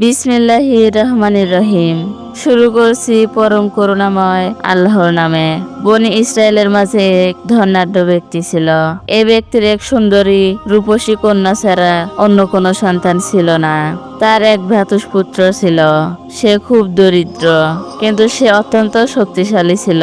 বিসমিল্লাহি রহমানির রহিম। শুরু করছি পরম করুণাময় আল্লাহর নামে। বনি ইসরায়েলের মাঝে এক ধনাঢ্য ব্যক্তি ছিল। এই ব্যক্তির এক সুন্দরী রূপসী কন্যা ছাড়া অন্য কোনো সন্তান ছিল না। তার এক ভ্রাতুষ্পুত্র ছিল। সে খুব দরিদ্র, কিন্তু সে অত্যন্ত শক্তিশালী ছিল।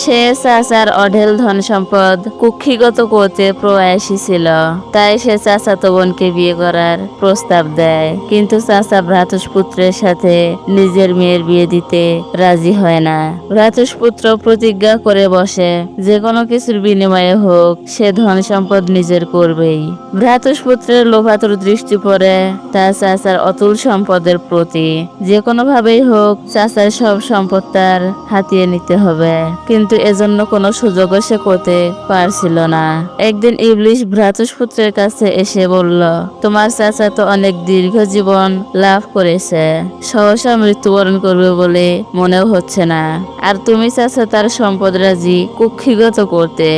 সে চাচার অঢেল ধন সম্পদ কুক্ষিগত করতে প্রয়াসী ছিল। তাই সে চাচাতো বোনকে বিয়ে করার প্রস্তাব দেয়। কিন্তু চাচা ভ্রাতুষ্পুত্রের সাথে নিজের মেয়ের বিয়ে দিতে রাজি হয় না। ভ্রাতুষ্পুত্র প্রতিজ্ঞা করে বসে। যে কোনো কিছুর বিনিময়ে হোক, সে ধন সম্পদ নিজের করবেই। ভ্রাতুষ্পুত্রের লোভাতুর দৃষ্টি পড়ে তার চাচার অতুল সম্পদের প্রতি। যে কোনো ভাবেই হোক, চাচার সব সম্পদ তার হাতিয়ে নিতে হবে। কিন্তু এজন্য কোনো সুযোগও সে করতে পারছিল না। একদিন ইবলিশ ভ্রাতুষ্পুত্রের কাছে এসে বলল, তোমার চাচা তো অনেক দীর্ঘ জীবন লাভ করেছে। সহসা মৃত্যুবরণ করবে বলে মনেও হচ্ছে না। আর তুমি চাচা তার সম্পদ রাজি, কুক্ষিগত করতে।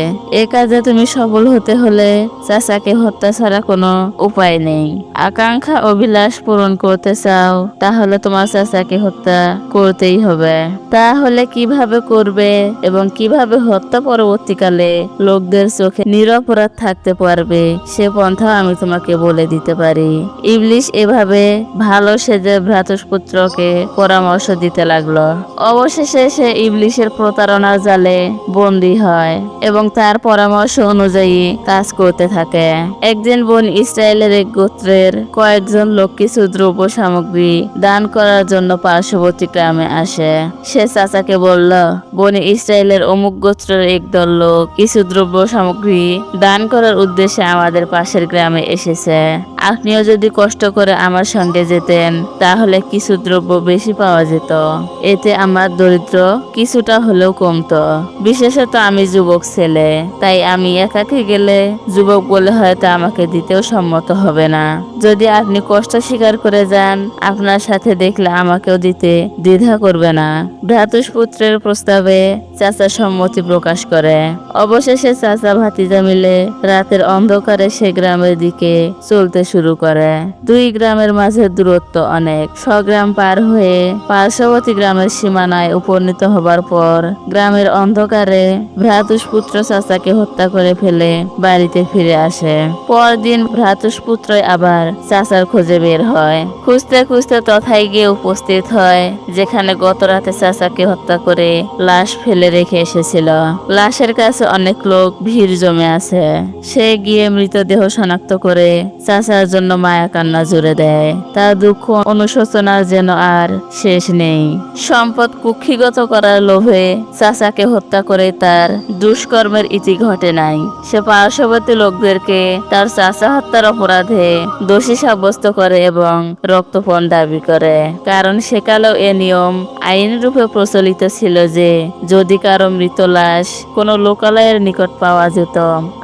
এ কাজে তুমি সফল হতে হলে চাচাকে হত্যা ছাড়া কোনো উপায় নেই। আকাঙ্ক্ষা অভিলাষ পূরণ করতে চাও, তাহলে তোমার চাচাকে হত্যা করতেই হবে। তাহলে কীভাবে করবে এবং কীভাবে হত্যা পরবর্তীকালে লোকদের চোখে নিরপরাধ থাকতে পারবে, সে পন্থা আমি তোমাকে বলে দিতে পারি। ইবলিশ এভাবে ভালো সেজে ভ্রাতুষ্পুত্রকে পরামর্শ দিতে লাগল। অবশেষে সে ইবলিশের প্রতারণার জালে বন্দী হয় এবং তার পরামর্শ অনুযায়ী কাজ করতে থাকে। একদিন বোন ইসরায়েলের এক গোত্রের কয়েকজন লোক কিছু দ্রব্য সামগ্রী দান করার জন্য পার্শ্ববর্তী গ্রামে আসে। সে চাচাকে বলল, বনে ইসরায়েলের অমুক গোত্রের একদল লোক কিছু দ্রব্য সামগ্রী দান করার উদ্দেশ্যে আমাদের পাশের গ্রামে এসেছে। আপনিও যদি কষ্ট করে আমার সঙ্গে যেতেন, তাহলে কিছু দ্রব্য বেশি পাওয়া যেত। এতে আমার দরিদ্র কিছুটা হলেও কমতো। বিশেষত আমি যুবক ছেলে, তাই আমি একাকে গেলে যুবক বলে হয়তো আমাকে দিতেও সম্মত হবে না। যদি আপনি কষ্ট স্বীকার করে যান, আপনার সাথে দেখলে আমাকেও দিতে দ্বিধা করবে না। ভ্রাতুষ্পুত্রের প্রস্তাবে চাচা সম্মতি প্রকাশ করে। অবশেষে চাচা ভাতিজা মিলে রাতের অন্ধকারে সে গ্রামের দিকে চলতে শুরু করে। দুই গ্রামের মাঝে দূরত্ব অনেক। স্বগ্রাম পার হয়ে পার্শ্ববর্তী গ্রামের সীমানায় উপনীত হবার পর গ্রামের অন্ধকারে ভ্রাতুষ্পুত্র চাচাকে হত্যা করে ফেলে বাড়িতে ফিরে আসে। পরদিন ভ্রাতুষ্পুত্রই আবার চাচার খোঁজে বের হয়। খুঁজতে খুঁজতে তথায় গিয়ে উপস্থিত হয়, যেখানে গত রাতে চাচাকে হত্যা করে লাশ ফেলে রেখে এসেছিল। লাশের কাছে অনেক লোক ভিড় জমে আছে। সে গিয়ে মৃতদেহ শনাক্ত করে চাচার জন্য মায়া কান্না জুড়ে দেয়। তার দুঃখ অনুশোচনার যেন আর শেষ নেই। সম্পদ কুক্ষিগত করার লোভে চাচাকে হত্যা করে তার দুষ্কর্মের ইতি ঘটে নাই। সে পার্শ্ববর্তী লোকদেরকে তার চাচা হত্যার অপরাধে দোষী সাব্যস্ত করে এবং রক্তপণ দাবি করে। কারণ সেকালেও এ নিয়ম আইন রূপে প্রচলিত ছিল যে, যদি কারও মৃত লাশ কোনো লোকালয়ের নিকট পাওয়া যেত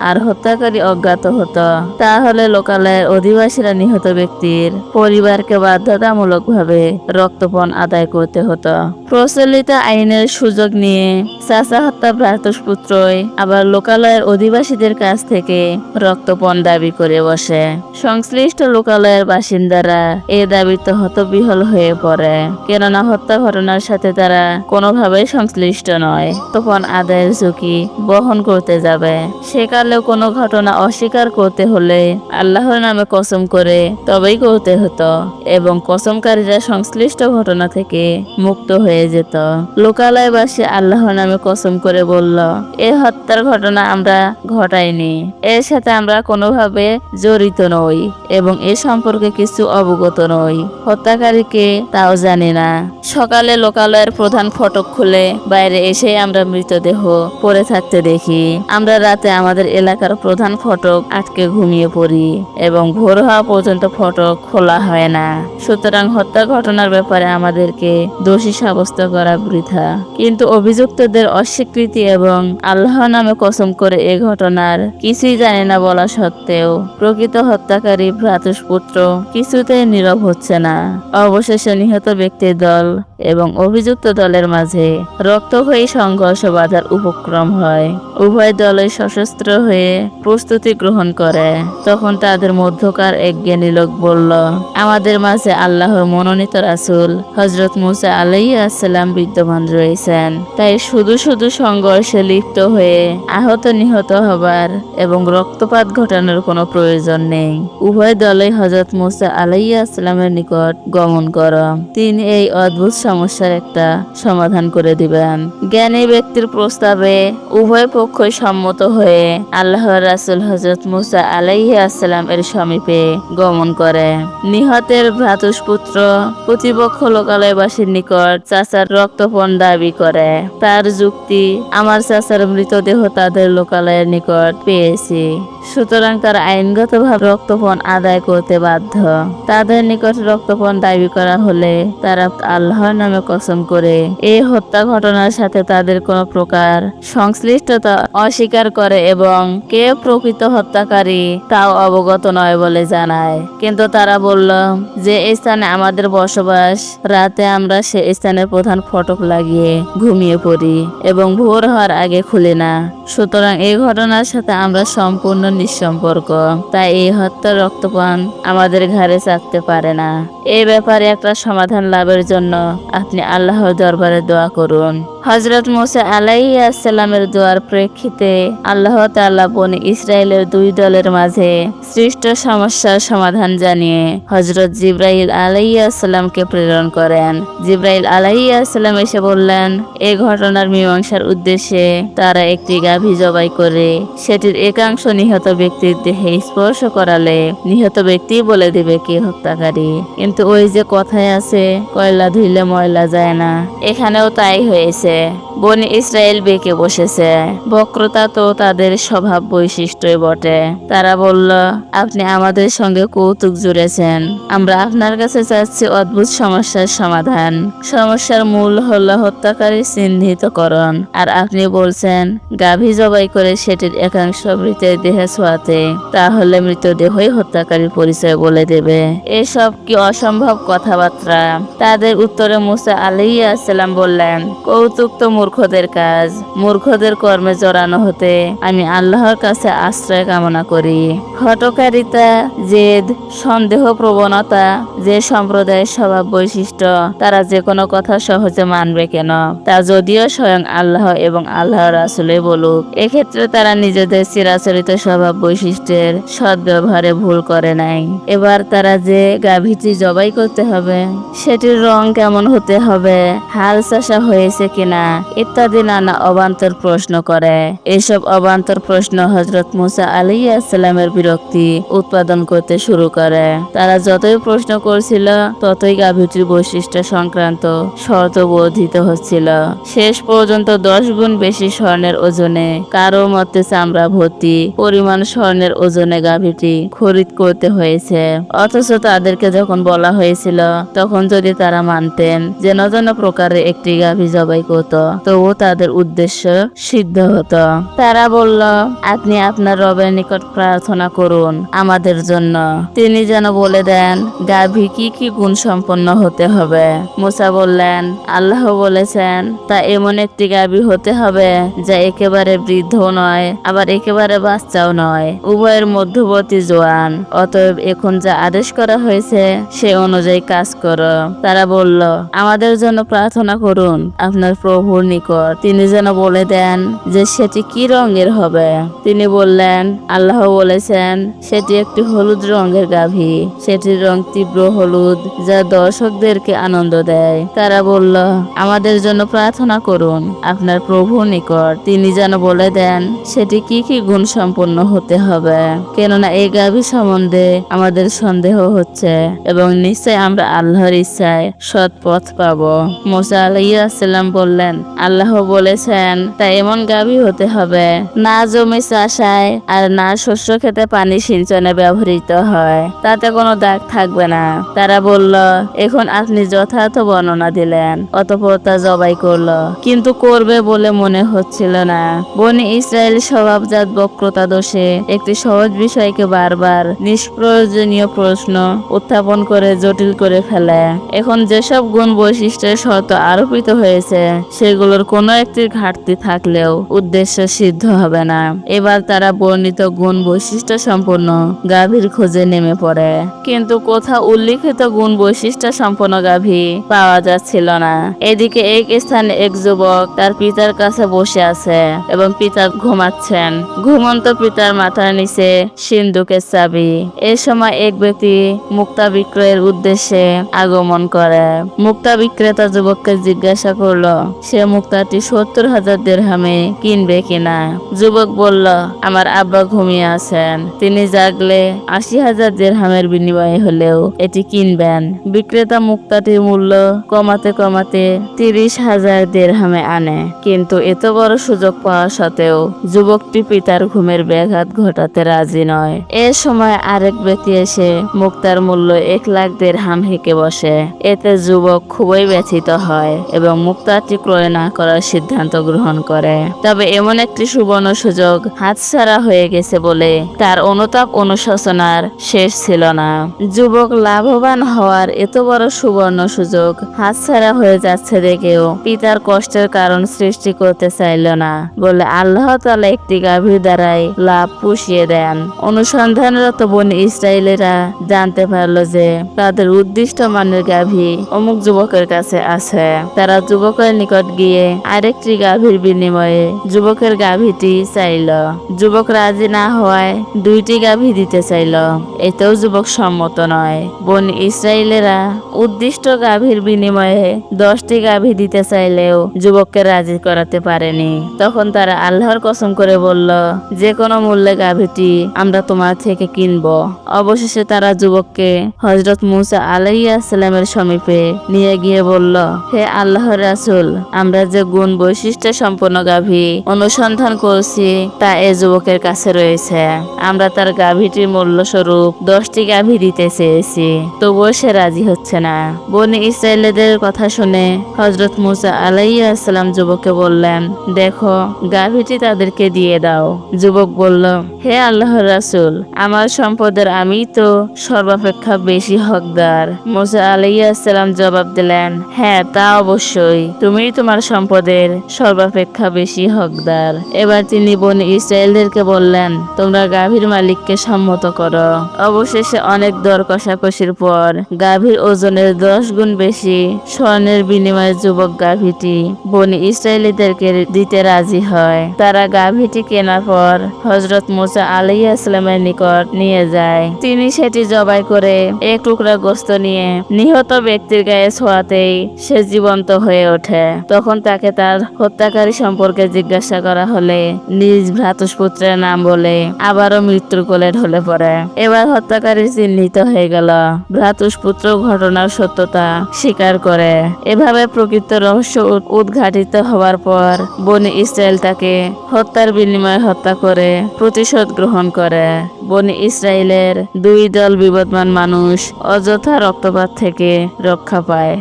আর হত্যাকারী অজ্ঞাত হতো, তাহলে লোকালয়ের অধিবাসীরা নিহত ব্যক্তির পরিবারকে বাধ্যতামূলকভাবে রক্তপণ আদায় করতে হতো। প্রচলিত আইনের সুযোগ নিয়ে চাচা হত্যা ভ্রাতুষ্পুত্রই আবার লোকালয়ের অধিবাসীদের কাছ থেকে রক্তপণ দাবি করে বসে। সংশ্লিষ্ট লোকালয়ের বাসিন্দারা এ দাবিতে হতবিহল হয়ে পড়ে। কেননা হত্যা ঘটনার সাথে তারা কোনোভাবেই সংশ্লিষ্ট নয়। তখন আদায়ের ঝুঁকি বহন করতে যাবে। সেকালেও কোনো ঘটনা অস্বীকার করতে হলে আল্লাহর নামে কসম করে তবেই করতে হতো এবং কসমকারীরা সংশ্লিষ্ট ঘটনা থেকে মুক্ত হয়ে যেত। লোকালয়বাসী আল্লাহর নামে কসম করে বলল, এ হত্যার ঘটনা আমরা ঘটাইনি। এর সাথে আমরা কোনোভাবে জড়িত নই এবং এ সম্পর্কে কিছু অবগত নই। হত্যাকারীকে তাও জানি না। সকালে লোকালয়ের প্রধান ফটক খুলে বাইরে এসে আমরা মৃতদেহ পড়ে থাকতে দেখি। আমরা রাতে আমাদের এলাকার প্রধান ফটক আটকে ঘুমিয়ে পড়ি এবং ভোর হওয়া পর্যন্ত ফটক খোলা হয় না। সুতরাং হত্যা ঘটনার ব্যাপারে আমাদেরকে দোষী সাব্যস্ত করা বৃথা। কিন্তু অভিযুক্তদের অস্বীকৃতি এবং আল্লাহ নামে কসম করে এ ঘটনার কিছুই জানে না বলা সত্ত্বেও প্রকৃত হত্যাকারী ভ্রাতুষ্পুত্র কিছুতেই নীরব হচ্ছে না। অবশেষে নিহত ব্যক্তির দল এবং অভিযুক্ত দলের মাঝে রক্ত হয়ে সংঘর্ষ বাধার উপক্রম হয়। উভয় দলই সশস্ত্র হয়ে প্রস্তুতি গ্রহণ করে। তখন তাদের মধ্যকার এক জ্ঞানী লোক বলল, আমাদের মাঝে আল্লাহর মনোনীত রাসূল হজরত মুসা আলাইহি আসসালাম বিদ্যমান রয়েছেন। তাই শুধু শুধু সংঘর্ষে লিপ্ত হয়ে আহত নিহত হবার এবং রক্তপাত ঘটানোর কোনো প্রয়োজন নেই। উভয় দলই হজরত মুসা আলাইহি আসসালামের নিকট গমন কর। তিনি এই অদ্ভুত সমস্যার একটা সমাধান করে দিবেন। জ্ঞানী ব্যক্তির প্রস্তাবে উভয় পক্ষই সম্মত হয়ে আল্লাহর রাসুল হজরত মুসা আলাইহি আসসালাম এর সমীপে গমন করে। নিহতের ভ্রাতুষ্পুত্র প্রতিপক্ষ লোকালয়বাসীর নিকট চাচার রক্তপণ দাবি করে। তার যুক্তি, আমার চাচার মৃতদেহ তাদের লোকালয়ের নিকট পেয়েছি। সুতরাং তারা আইনগতভাবে রক্তপণ আদায় করতে বাধ্য। তাদের নিকট রক্তপণ দাবি করা হলে তারা আল্লাহর নামে কসম করে এই হত্যা ঘটনার সাথে তাদের কোনো প্রকার সংশ্লিষ্টতা অস্বীকার করে এবং কে প্রকৃত হত্যাকারী তাও অবগত নয় বলে জানায়। কিন্তু তারা বলল যে স্থানে আমাদের বসবাস, রাতে আমরা সে স্থানের প্রধান ফটক লাগিয়ে ঘুমিয়ে পড়ি এবং ভোর হওয়ার আগে খুলে না। সুতরাং এই ঘটনার সাথে আমরা সম্পূর্ণ নিঃসম্পর্ক, তাই এই হত্যার রক্তপান আমাদের ঘরে চাকতে পারে না। এ ব্যাপারে একটা সমাধান লাভের জন্য আপনি আল্লাহর দরবারে দোয়া করুন। হজরত মোসা আলাইহি আসসালামের দোয়ার প্রেক্ষিতে আল্লাহ তাআলা বনি ইসরায়েলের দুই দলের মাঝে সৃষ্ট সমস্যার সমাধান জানিয়ে হজরত জিব্রাইল আলাইহি আসসালামকে প্রেরণ করেন। জিব্রাইল আলাইহি আসসালাম এসে বললেন এই ঘটনার মীমাংসার উদ্দেশ্যে তারা একটি গাভী জবাই করে, সেটির একাংশ নিহত ব্যক্তির দেহে স্পর্শ করালে নিহত ব্যক্তি বলে দিবে কে হত্যাকারী। কিন্তু ওই যে কথায় আছে, কয়লা ধুইলে ময়লা যায় না। এখানেও তাই হয়েছে। বনি ইসরায়েল বেঁকে বসেছে। বক্রতা তো তাদের স্বভাব বৈশিষ্ট্যই বটে। তারা বলল, আপনি আমাদের সঙ্গে কৌতুক জুড়েছেন। আমরা আপনার কাছে চাচ্ছি অদ্ভুত সমস্যার সমাধান। সমস্যার মূল হলো হত্যাকারী চিহ্নিতকরণ। আর আপনি বলছেন, গাভী জবাই করে সেটির একাংশ মৃতের দেহে ছোঁয়াতে। তাহলে মৃতদেহই হত্যাকারীর পরিচয় বলে দেবে। এসব কি অসম্ভব কথাবার্তা? তাদের উত্তরে মুসা আলাইহি আসসালাম বললেন, কৌতুক তো মূর্খদের কাজ। মূর্খদের কর্মে জড়ানো হতে আমি আল্লাহর কাছে আশ্রয় কামনা করি। হটকারিতা, জেদ, সন্দেহ, প্রবণতা, যে সম্প্রদায়ের স্বভাব বৈশিষ্ট্য, তারা যে কোনো কথা সহজে মানবে কেন? তা যদিও স্বয়ং আল্লাহ এবং আল্লাহ রাসুলে বলুক। এক্ষেত্রে তারা নিজেদের চিরাচরিত স্বভাব বৈশিষ্ট্যের সদ্ব্যবহারে ভুল করে নাই। এবার তারা যে গাভীটি জবাই করতে হবে, সেটির রং কেমন হতে হবে, হাল চাষা হয়েছে কিনা ইত্যাদি নানা অবান্তর প্রশ্ন করে। এসব অবান্তর প্রশ্ন হজরত মুসা আলী আসসালামের বিরক্তি উৎপাদন করতে শুরু করে। তারা যতই প্রশ্ন করছিল, ততই গাভীটির বৈশিষ্ট্য সংক্রান্ত শর্ত বর্ধিত হচ্ছিল। শেষ পর্যন্ত দশ গুণ বেশি স্বর্ণের ওজনে কারও মতে চামড়া ভর্তি পরিমাণ স্বর্ণের ওজনে গাভীটি খরিদ করতে হয়েছে। অথচ তাদেরকে যখন বলা হয়েছিল, তখন যদি তারা মানতেন যে নজন প্রকারে একটি গাভী জবাই করত তবু তাদের উদ্দেশ্য সিদ্ধ হতো। তারা বলল, আপনি আপনার রবের নিকট প্রার্থনা করুন আমাদের জন্য। তিনি যেন বলে দেন, গাভী কি কি গুণ সম্পন্ন হতে হবে? মুসা বললেন, আল্লাহ বলেছেন, তা এমন একটি গাভী হতে হবে যা একেবারে বৃদ্ধ নয়, আবার একেবারে বাচ্চাও নয়, উভয়ের মধ্যবর্তী জোয়ান। অতএব এখন যা আদেশ করা হয়েছে, সে অনুযায়ী কাজ করো। তারা বলল, আমাদের জন্য প্রার্থনা করুন, আপনার প্রভুর নিকট। তিনি যেন বলে দেন যে সেটি কি রঙের হবে। তিনি বললেন, আল্লাহ বলেছেন, সেটি একটি হলুদ রঙের গাভী। সেটির রং তীব্র হলুদ, যা দর্শকদেরকে আনন্দ দেয়। তারা বলল, আমাদের জন্য প্রার্থনা করুন, আপনার প্রভুর নিকট। তিনি যেন বলে দেন, সেটি কি কি গুণ সম্পন্ন হতে হবে। কেননা এই গাভী সম্বন্ধে আমাদের সন্দেহ হচ্ছে, এবং নিশ্চয় আমরা আল্লাহর ইচ্ছায় সৎ পথ পাবো। মোসা আলাইসাল্লাম বললেন বললেন, আল্লাহ বলেছেন, তাই এমন গাভী হতে হবে। না জমি চাষায় আর না শস্য খেতে পানি সিঞ্চনে ব্যবহৃত হয়। তাতে কোনো দাগ থাকবে না। তারা বলল, এখন আপনি যথার্থ বর্ণনা দিলেন, অতপর তা জবাই করল। কিন্তু করবে বলে মনে হচ্ছিল না। বনি ইসরায়েল স্বভাবজাত বক্রতা দোষে একটি সহজ বিষয়কে বারবার নিষ্প্রয়োজনীয় প্রশ্ন উত্থাপন করে জটিল করে ফেলে। এখন যেসব গুণ বৈশিষ্ট্যের শর্ত আরোপিত হয়েছে সেগুলোর কোনো একটির ঘাটতি থাকলেও উদ্দেশ্য সিদ্ধ হবে না। এবার তারা বর্ণিত গুণ বৈশিষ্ট্য সম্পন্ন গাভীর খোঁজে নেমে পড়ে। কিন্তু কোথাও উল্লিখিত গুণ বৈশিষ্ট্য সম্পন্ন গাভী পাওয়া যাচ্ছিল না। এদিকে এক স্থানে এক যুবক তার পিতার কাছে বসে আছে এবং পিতা ঘুমাচ্ছেন। ঘুমন্ত পিতার মাথার নিচে সিন্ধুকের চাবি। এ সময় এক ব্যক্তি মুক্তা বিক্রয়ের উদ্দেশ্যে আগমন করে। মুক্তা বিক্রেতা যুবককে জিজ্ঞাসা করল সে মুক্তাটি সত্তর হাজার দেড়হামে কিনবে কিনা? যুবক বলল, আমার আব্বা ঘুমিয়ে আছেন। তিনি জাগলে আশি হাজার দেড়হামের বিনিময়ে হলেও এটি কিনবেন। বিক্রেতা মুক্তাটির মূল্য কমাতে কমাতে তিরিশ হাজার দেড়হামে আনে। কিন্তু এত বড় সুযোগ পাওয়া সত্ত্বেও যুবকটি পিতার ঘুমের ব্যাঘাত ঘটাতে রাজি নয়। এ সময় আরেক ব্যক্তি এসে মুক্তার মূল্য এক লাখ দেড়হাম হেঁকে বসে। এতে যুবক খুবই ব্যথিত হয় এবং মুক্তাটি ক্রয় না করার সিদ্ধান্ত গ্রহণ করে। তবে এমন একটি সুবর্ণ সুযোগ হাতছাড়া হয়ে গেছে বলে তার অনুতাপ অনুশোচনার শেষ ছিল না। যুবক লাভবান হওয়ার এত বড় সুবর্ণ সুযোগ হাতছাড়া হয়ে যাচ্ছে দেখেও পিতার কষ্টের কারণ সৃষ্টি করতে চাইল না বলে আল্লাহ তালা একটি গাভীর দ্বারাই লাভ পুষিয়ে দেন। অনুসন্ধানরত বন ইসরায়েলেরা জানতে পারল যে তাদের উদ্দিষ্ট মানের গাভী অমুক যুবকের কাছে আছে। তারা যুবকের নিকট গিয়ে আরেকটি গাভীর বিনিময়ে যুবকের গাভীটি চাইল। যুবক রাজি না হওয়ায় দুইটি গাভী দিতে চাইল। এতেও যুবক সম্মত নয় বন ইসরায়েলেরা উদ্দিষ্ট গাভীর বিনিময়ে দশটি গাভী দিতে চাইলেও যুবককে রাজি করাতে পারেনি তখন তারা আল্লাহর কসম করে বলল যে কোনো মূল্যে গাভীটি আমরা তোমার থেকে কিনব। অবশেষে তারা যুবককে হজরত মুসা আলাইসাল্লামের সমীপে নিয়ে গিয়ে বলল, হে আল্লাহর রাসুল আমরা যে গুণ বৈশিষ্ট্য সম্পন্ন গাভী অনুসন্ধান করছি, তা এ যুবকের কাছে রয়েছে। আমরা তার গাভীটির মূল্য স্বরূপ দশটি গাভী দিতে চেয়েছি, তবুও সে রাজি হচ্ছে না। বনি ইসরায়েলদের কথা শুনে হজরত মুসা আলাইসাল্লাম যুবককে বললেন, দেখো, গাভীটি তাদেরকে দিয়ে দাও। যুবক বলল, হে আল্লাহ রাসুল, আমার সম্পদের আমি তো সর্বাপেক্ষা বেশি হকদার। মুসা আলাইসাল্লাম জবাব দিলেন হ্যাঁ তা অবশ্যই। তুমি তোমার সম্পদের সর্বাপেক্ষা বেশি হকদার। এবার তিনি বনি ইসরায়েলদেরকে বললেন, তোমরা গাভীর মালিককে সম্মত করো। অবশেষে অনেক দর কষাকষির পর গাভীর ওজনের দশ গুণ বেশি স্বর্ণের বিনিময়ে যুবক গাভীটি বনি ইসরায়েলিদেরকে দিতে রাজি হয়। তারা গাভীটি কেনার পর হজরত মুসা আলাইয়া ইসলামের নিকট নিয়ে যায়। তিনি সেটি জবাই করে এক টুকরা গোস্ত নিয়ে নিহত ব্যক্তির গায়ে ছোঁয়াতেই সে জীবন্ত হয়ে ওঠে। তখন তাকে তার হত্যাকারী সম্পর্কে জিজ্ঞাসা করা হলে নিজ ভ্রাতুষ্পুত্রের নাম বলে আবারও মৃত্যুর কোলে ঢলে পড়ে। এবার হত্যাকারী চিহ্নিত হয়ে গেল। ভ্রাতুষ্পুত্র ঘটনার সত্যতা স্বীকার করে। এভাবে প্রকৃত রহস্য উদ- উদ্ঘাটিত হওয়ার পর বনি ইসরায়েল তাকে হত্যার বিনিময়ে হত্যা করে প্রতিশোধ গ্রহণ করে। বনি ইসরায়েলের দুই দল বিবদমান মানুষ অযথা রক্তপাত থেকে রক্ষা পায়।